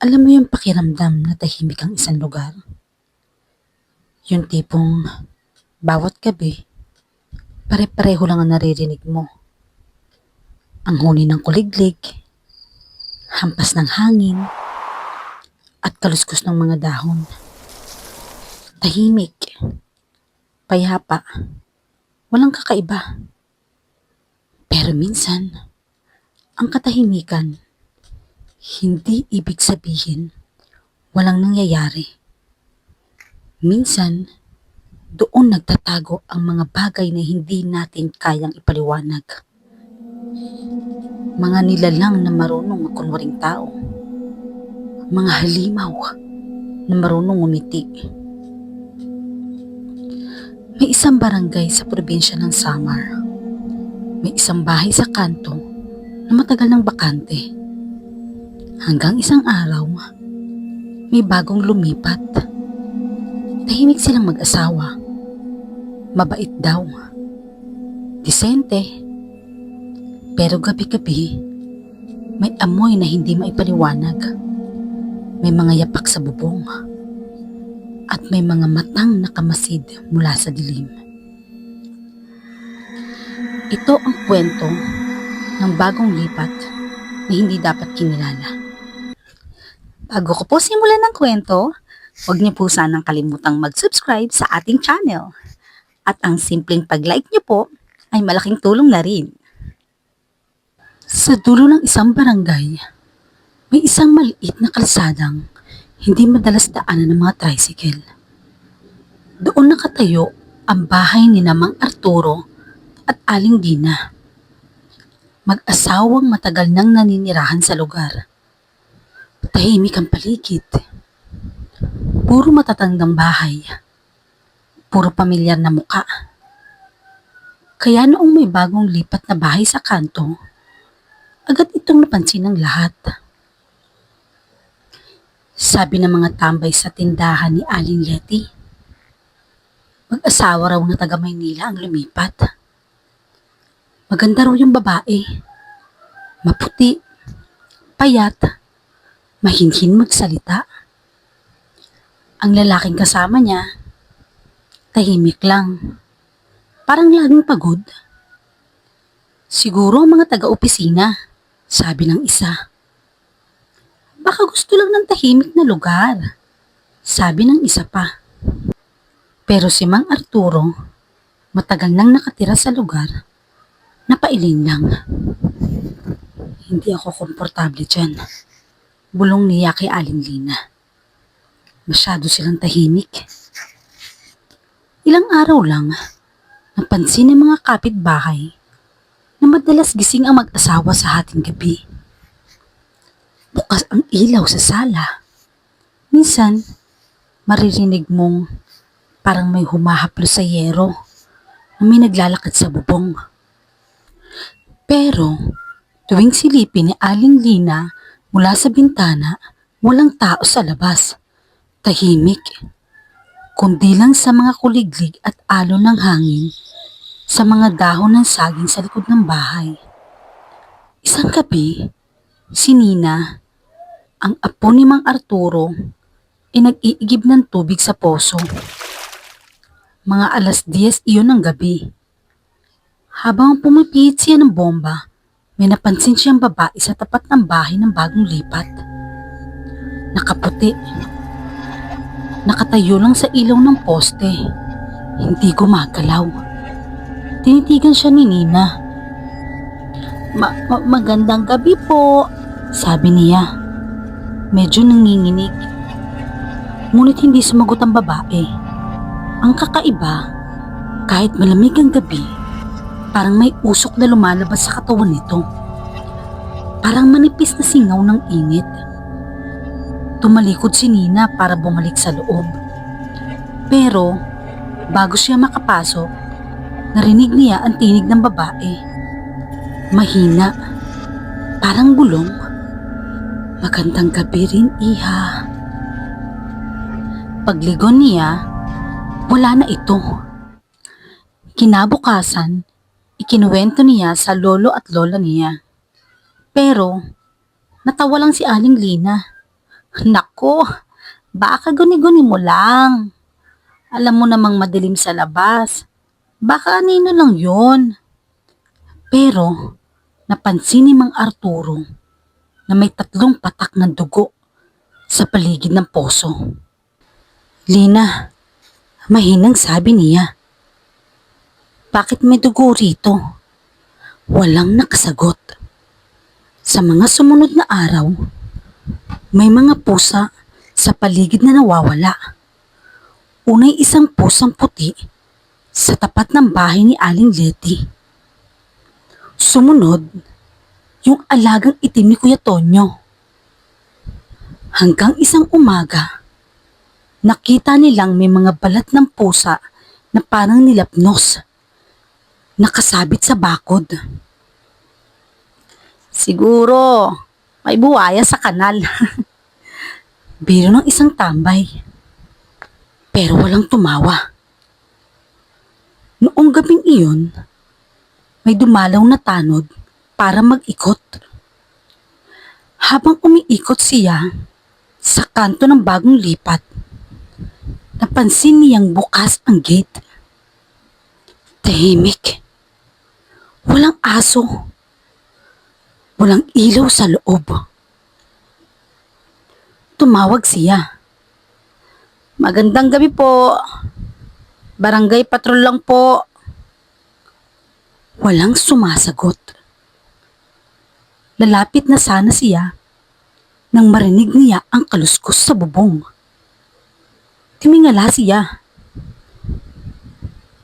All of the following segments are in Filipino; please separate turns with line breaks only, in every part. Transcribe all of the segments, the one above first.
Alam mo yung pakiramdam na tahimik ang isang lugar? Yung tipong bawat gabi, pare-pareho lang ang naririnig mo. Ang huni ng kuliglig, hampas ng hangin, at kaluskos ng mga dahon. Tahimik, payapa, walang kakaiba. Pero minsan, ang katahimikan, hindi ibig sabihin walang nangyayari. Minsan, doon nagtatago ang mga bagay na hindi natin kayang ipaliwanag. Mga nilalang na marunong makunwaring tao. Mga halimaw na marunong umiti. May isang barangay sa probinsya ng Samar. May isang bahay sa kanto na matagal ng bakante. Hanggang isang araw, may bagong lumipat. Tahimik silang mag-asawa. Mabait daw. Disente. Pero gabi-gabi, may amoy na hindi maipaliwanag. May mga yapak sa bubong. At may mga matang nakamasid mula sa dilim. Ito ang kwento ng bagong lipat na hindi dapat kinilala. Bago ko po simulan ng kwento, huwag niyo po sanang kalimutang mag-subscribe sa ating channel. At ang simpleng pag-like niyo po ay malaking tulong na rin. Sa dulo ng isang barangay, may isang maliit na kalsadang hindi madalas daanan ng mga tricycle. Doon nakatayo ang bahay ni Namang Arturo at Aling Dina. Mag-asawang matagal nang naninirahan sa lugar. Tahimik ang paligid. Puro matatandang bahay. Puro pamilyar na muka. Kaya noong may bagong lipat na bahay sa kanto, agad itong napansin ng lahat. Sabi ng mga tambay sa tindahan ni Aling Letty, mag-asawa raw na taga Maynila ang lumipat. Maganda raw yung babae. Maputi, payat, mahinhin magsalita. Ang lalaking kasama niya, tahimik lang. Parang laging pagod. Siguro mga taga-opisina, sabi ng isa. Baka gusto lang ng tahimik na lugar, sabi ng isa pa. Pero si Mang Arturo, matagal nang nakatira sa lugar, napailing lang. Hindi ako komportable dyan. Bulong niya kay Aling Lina. Masyado silang tahimik. Ilang araw lang, napansin ng mga kapitbahay na madalas gising ang mag-asawa sa hating gabi. Bukas ang ilaw sa sala. Minsan, maririnig mong parang may humahaplo sa yero na may naglalakad sa bubong. Pero, tuwing silipin ni Aling Lina mula sa bintana, walang tao sa labas. Tahimik. Kundi lang sa mga kuliglig at alon ng hangin sa mga dahon ng saging sa likod ng bahay. Isang gabi, si Nina, ang apo ni Mang Arturo, ay nag-iigib ng tubig sa poso. Mga alas 10 iyon ng gabi. Habang pumipihit siya ng bomba, may napansin siyang babae sa tapat ng bahay ng bagong lipat. Nakaputi. Nakatayo lang sa ilaw ng poste. Hindi gumagalaw. Tinitigan siya ni Nina. Ma- ma- magandang gabi po, sabi niya. Medyo nanginginig. Ngunit hindi sumagot ang babae. Ang kakaiba, kahit malamig ang gabi, parang may usok na lumalabas sa katawan nito. Parang manipis na singaw ng init. Tumalikod si Nina para bumalik sa loob. Pero, bago siya makapasok, narinig niya ang tinig ng babae. Mahina, parang bulong. Magandang gabi rin, iha. Pagligon niya, wala na ito. Kinabukasan, ikinuwento niya sa lolo at lola niya. Pero, natawa lang si Aling Lina. Nako, baka guni-guni mo lang. Alam mo namang madilim sa labas. Baka anino lang yon. Pero, napansin ni Mang Arturo na may tatlong patak ng dugo sa paligid ng poso. Lina, mahinang sabi niya. Bakit may dugo rito? Walang nakasagot. Sa mga sumunod na araw, may mga pusa sa paligid na nawawala. Unay isang pusang puti sa tapat ng bahay ni Aling Letty. Sumunod, yung alagang itim ni Kuya Tonyo. Hanggang isang umaga, nakita nilang may mga balat ng pusa na parang nilapnos, nakasabit sa bakod. Siguro, may buwaya sa kanal. Biro ng isang tambay. Pero walang tumawa. Noong gabing iyon, may dumalaw na tanod para mag-ikot. Habang umiikot siya sa kanto ng bagong lipat, napansin niyang bukas ang gate. Tahimik. Walang aso. Walang ilaw sa loob. Tumawag siya. Magandang gabi po. Barangay patrol lang po. Walang sumasagot. Lalapit na sana siya nang marinig niya ang kaluskos sa bubong. Tumingala siya.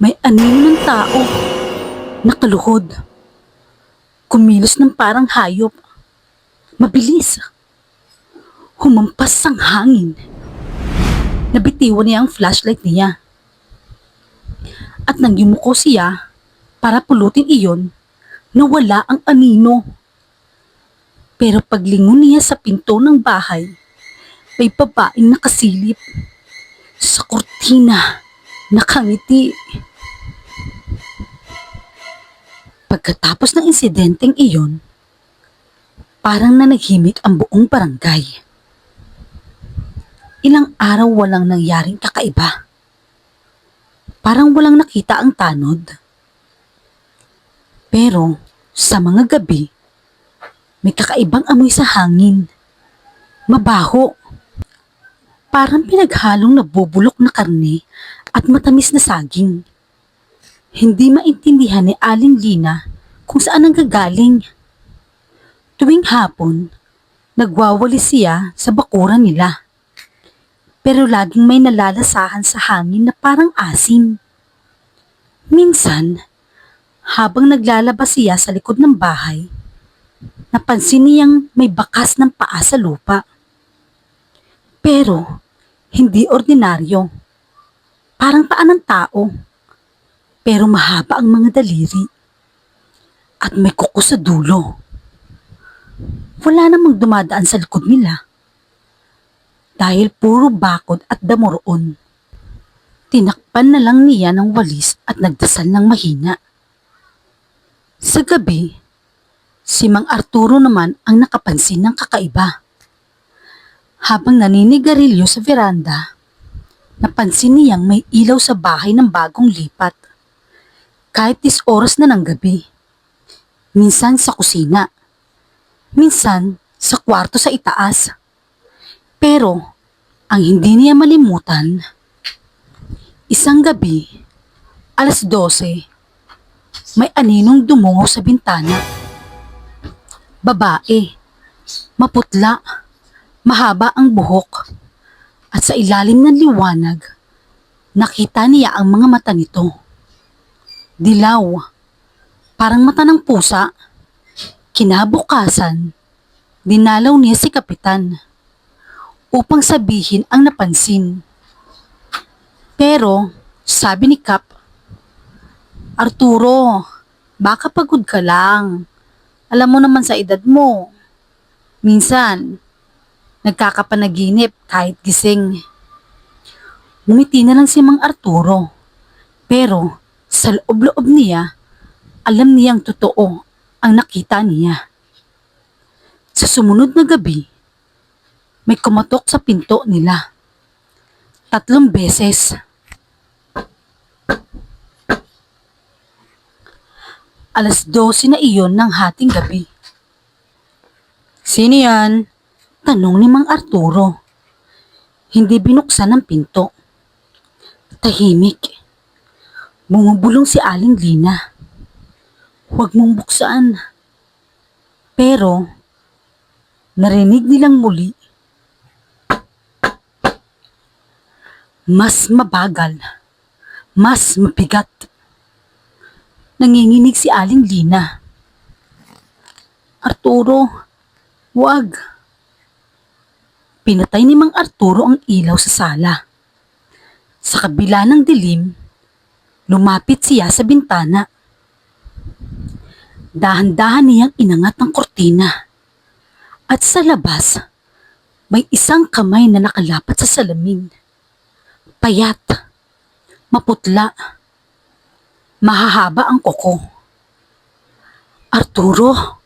May anino ng tao. Nakaluhod. Kumilos ng parang hayop. Mabilis. Humampas ang hangin. Nabitiwan niya ang flashlight niya. At nang yumuko siya para pulutin iyon, nawala ang anino. Pero paglingon niya sa pinto ng bahay, may babaeng nakasilip. Sa kortina, nakangiti. Pagkatapos ng insidenteng iyon, parang nanahimik ang buong barangay. Ilang araw walang nangyaring kakaiba. Parang walang nakita ang tanod. Pero sa mga gabi, may kakaibang amoy sa hangin. Mabaho. Parang pinaghalong nabubulok na karne at matamis na saging. Hindi maintindihan ni Aling Lina kung saan ang gagaling. Tuwing hapon, nagwawali siya sa bakuran nila. Pero laging may nalalasahan sa hangin na parang asim. Minsan, habang naglalabas siya sa likod ng bahay, napansin niyang may bakas ng paa sa lupa. Pero, hindi ordinaryo. Parang paa ng tao. Pero mahaba ang mga daliri. At may kuko sa dulo. Wala namang dumadaan sa likod nila. Dahil puro bakod at damo. Tinakpan na lang niya ng walis at nagdasal ng mahina. Sa gabi, si Mang Arturo naman ang nakapansin ng kakaiba. Habang naninigarilyo sa veranda, napansin niyang may ilaw sa bahay ng bagong lipat. Kahit dis oras na ng gabi. Minsan sa kusina. Minsan sa kwarto sa itaas. Pero, ang hindi niya malimutan, isang gabi, alas 12, may aninong dumungo sa bintana. Babae, maputla, mahaba ang buhok, at sa ilalim ng liwanag, nakita niya ang mga mata nito. Dilaw, parang mata ng pusa. Kinabukasan, dinalaw niya si Kapitan upang sabihin ang napansin. Pero, sabi ni Kap, Arturo, baka pagod ka lang. Alam mo naman sa edad mo. Minsan, nagkakapanaginip kahit gising. Ngumiti na lang si Mang Arturo. Pero, sa loob-loob niya, alam niyang totoo ang nakita niya. Sa sumunod na gabi, may kumatok sa pinto nila. Tatlong beses. Alas 12 na iyon ng hating gabi. Sino yan? Tanong ni Mang Arturo. Hindi binuksan ang pinto. Tahimik. Bumubulong si Aling Lina. Huwag mong buksan. Pero, narinig nilang muli. Mas mabagal. Mas mabigat. Nanginginig si Aling Lina. Arturo, wag. Pinatay ni Mang Arturo ang ilaw sa sala. Sa kabila ng dilim, lumapit siya sa bintana. Dahan-dahan niyang inangat ang kortina. At sa labas, may isang kamay na nakalapat sa salamin. Payat, maputla, mahahaba ang koko. Arturo,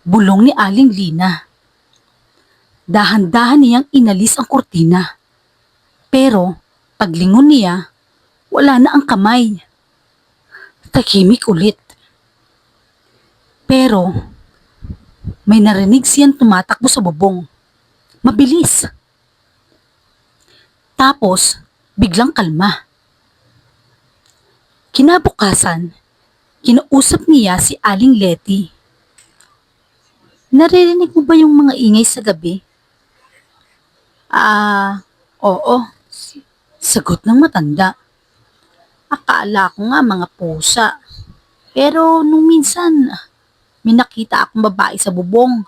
bulong ni Aling Lina. Dahan-dahan niyang inalis ang kortina. Pero paglingon niya, wala na ang kamay. Tahimik ulit. Pero may narinig siyang tumatakbo sa bubong. Mabilis. Tapos, biglang kalma. Kinabukasan, kinausap niya si Aling Letty. Naririnig mo ba yung mga ingay sa gabi? Ah, oo. Sagot ng matanda. Akala ko nga mga pusa. Pero nung minsan, may nakita akong babae sa bubong.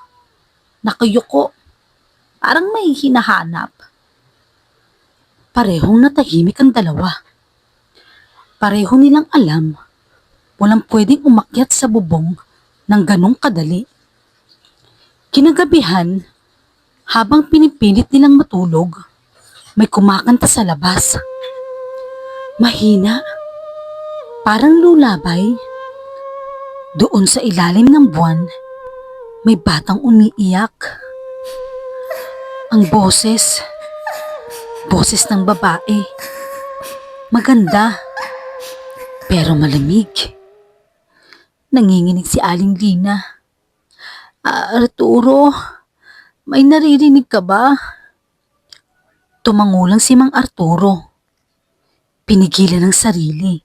Nakayuko. Parang may hinahanap. Parehong natahimik ang dalawa. Pareho nilang alam, walang pwedeng umakyat sa bubong ng ganong kadali. Kinagabihan, habang pinipilit nilang matulog, may kumakanta sa labas. Mahina, parang lulabay. Doon sa ilalim ng buwan, may batang umiiyak. Ang boses, boses ng babae. Maganda, pero malamig. Nanginginig si Aling Lina. "Ah, Arturo, may naririnig ka ba? Tumangulang si Mang Arturo. Pinigilan ng sarili.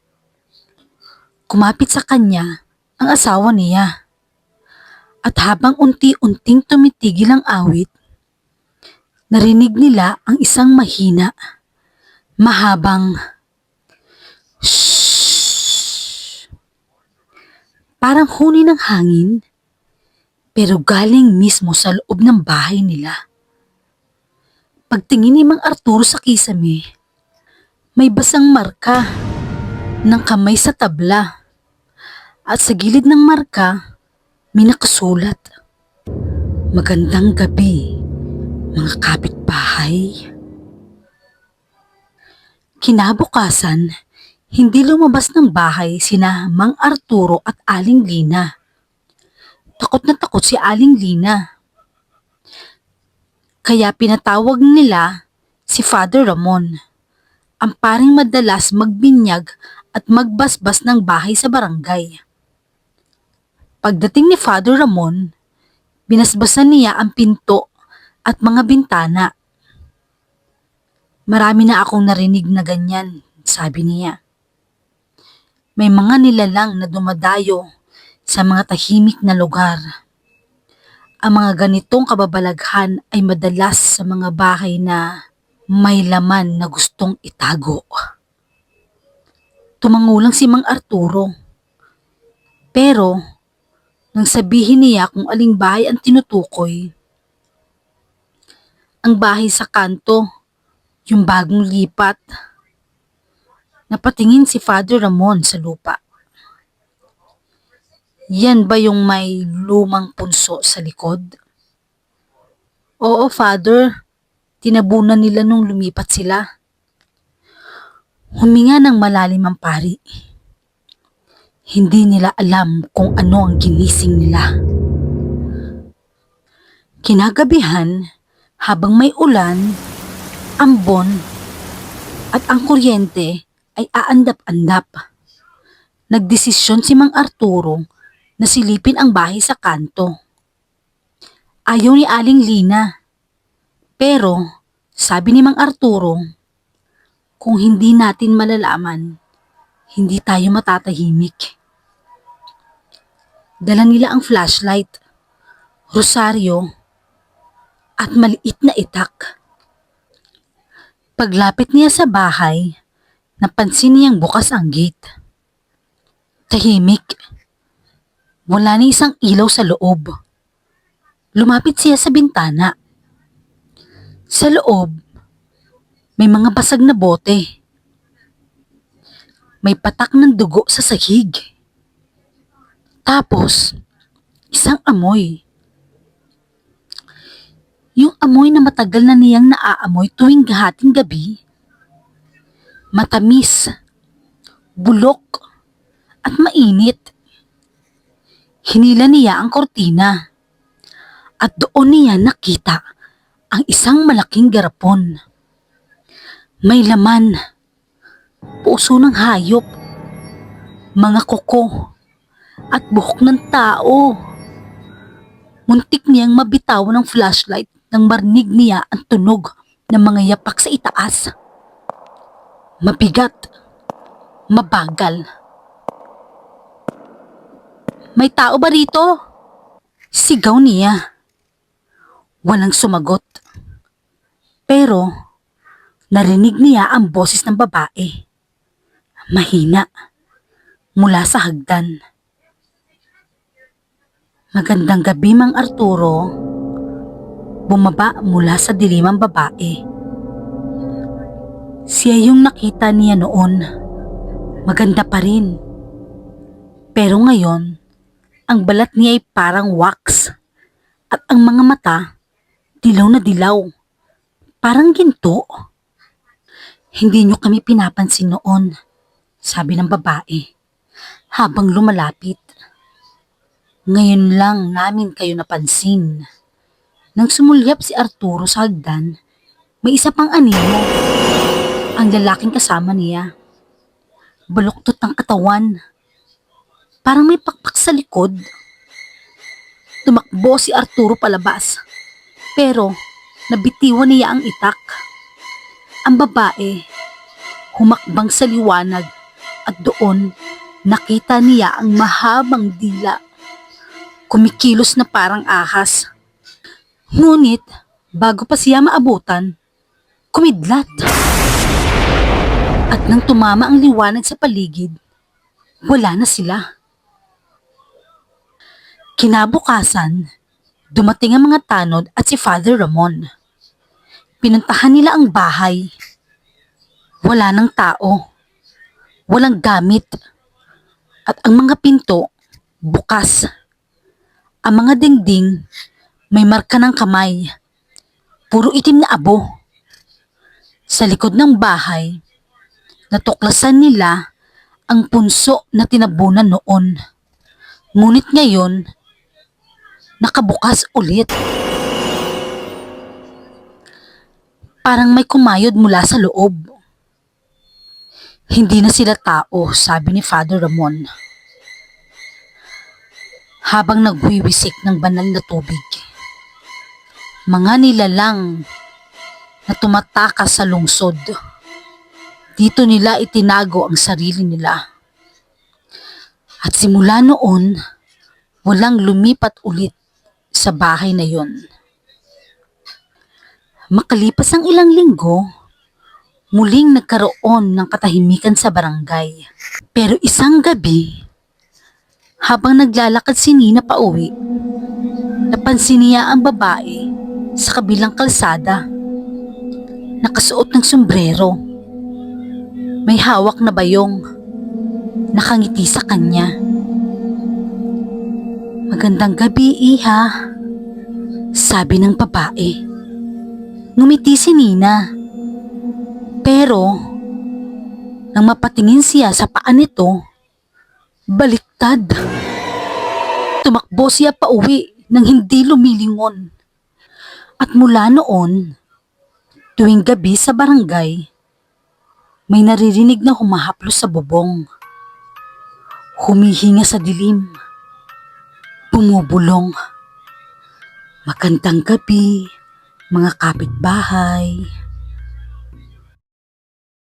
Kumapit sa kanya ang asawa niya. At habang unti-unting tumitigil ang awit, narinig nila ang isang mahina, mahabang shhh. Parang huni ng hangin, pero galing mismo sa loob ng bahay nila. Pagtingin ni Mang Arturo sa kisame, may basang marka ng kamay sa tabla. At sa gilid ng marka, may nakasulat. Magandang gabi, mga kapitbahay. Kinabukasan, hindi lumabas ng bahay sina Mang Arturo at Aling Lina. Takot na takot si Aling Lina. Kaya pinatawag nila si Father Ramon, ang paring madalas magbinyag at magbasbas ng bahay sa barangay. Pagdating ni Father Ramon, binasbasan niya ang pinto at mga bintana. Marami na akong narinig na ganyan, sabi niya. May mga nilalang na dumadayo sa mga tahimik na lugar. Ang mga ganitong kababalaghan ay madalas sa mga bahay na may laman na gustong itago. Tumangulang si Mang Arturo. Pero, nang sabihin niya kung aling bahay ang tinutukoy, ang bahay sa kanto, yung bagong lipat, napatingin si Father Ramon sa lupa. Yan ba yung may lumang punso sa likod? Oo, Father. Tinabunan nila nung lumipat sila. Huminga ng malalim ang pari. Hindi nila alam kung ano ang ginising nila. Kinagabihan, Habang may ulan, ambon, at ang kuryente ay aandap-andap. Nagdesisyon si Mang Arturo na silipin ang bahay sa kanto. Ayaw ni Aling Lina. Pero, sabi ni Mang Arturo, kung hindi natin malalaman, hindi tayo matatahimik. Dala nila ang flashlight, rosaryo, at maliit na itak. Paglapit niya sa bahay, napansin niyang bukas ang gate. Tahimik. Wala ni isang ilaw sa loob. Lumapit siya sa bintana. Sa loob, may mga basag na bote. May patak ng dugo sa sahig. Tapos, isang amoy. Yung amoy na matagal na niyang naaamoy tuwing hating gabi. Matamis, bulok, at mainit. Hinila niya ang kortina at doon niya nakita ang isang malaking garapon. May laman, puso ng hayop, mga kuko, at buhok ng tao. Muntik niyang mabitaw ng flashlight nang marinig niya ang tunog ng mga yapak sa itaas. Mabigat, mabagal. May tao ba rito? Sigaw niya. Walang sumagot. Pero, narinig niya ang boses ng babae. Mahina. Mula sa hagdan. Magandang gabi, Mang Arturo. Bumaba mula sa dilimang babae. Siya yung nakita niya noon. Maganda pa rin. Pero ngayon, ang balat niya ay parang wax. At ang mga mata, dilaw na dilaw. Parang ginto. Hindi niyo kami pinapansin noon, sabi ng babae. Habang lumalapit. Ngayon lang namin kayo napansin. Nang sumulyap si Arturo sa hagdan, may isa pang anino. Ang lalaking kasama niya. Baluktot ang katawan. Parang may pakpak sa likod. Tumakbo si Arturo palabas. Pero nabitiwan niya ang itak. Ang babae, humakbang sa liwanag at doon nakita niya ang mahabang dila kumikilos na parang ahas. Ngunit, bago pa siya maabutan, kumidlat. At nang tumama ang liwanag sa paligid, wala na sila. Kinabukasan, dumating ang mga tanod at si Father Ramon. Pinuntahan nila ang bahay. Wala ng tao. Walang gamit. At ang mga pinto, bukas. Ang mga dingding, may marka ng kamay. Puro itim na abo. Sa likod ng bahay, natuklasan nila ang punso na tinabunan noon. Ngunit ngayon, nakabukas ulit. Parang may kumayod mula sa loob. Hindi na sila tao, sabi ni Father Ramon. Habang nagwiwisik ng banal na tubig. Mga nilalang na tumatakas sa lungsod. Dito nila itinago ang sarili nila. At simula noon, walang lumipat ulit sa bahay na yon. Makalipas ang ilang linggo, muling nagkaroon ng katahimikan sa barangay. Pero isang gabi, habang naglalakad si Nina pa uwi, napansin niya ang babae sa kabilang kalsada. Nakasuot ng sombrero. May hawak na bayong. Nakangiti sa kanya. Magandang gabi, Iha. Sabi ng babae. Ngumiti si Nina. Pero, nang mapatingin siya sa paa nito, baliktad. Tumakbo siya pa uwi nang hindi lumilingon. At mula noon, tuwing gabi sa barangay, may naririnig na humahaplos sa bubong. Humihinga sa dilim. Bumubulong. Makantang gabi, mga kapitbahay.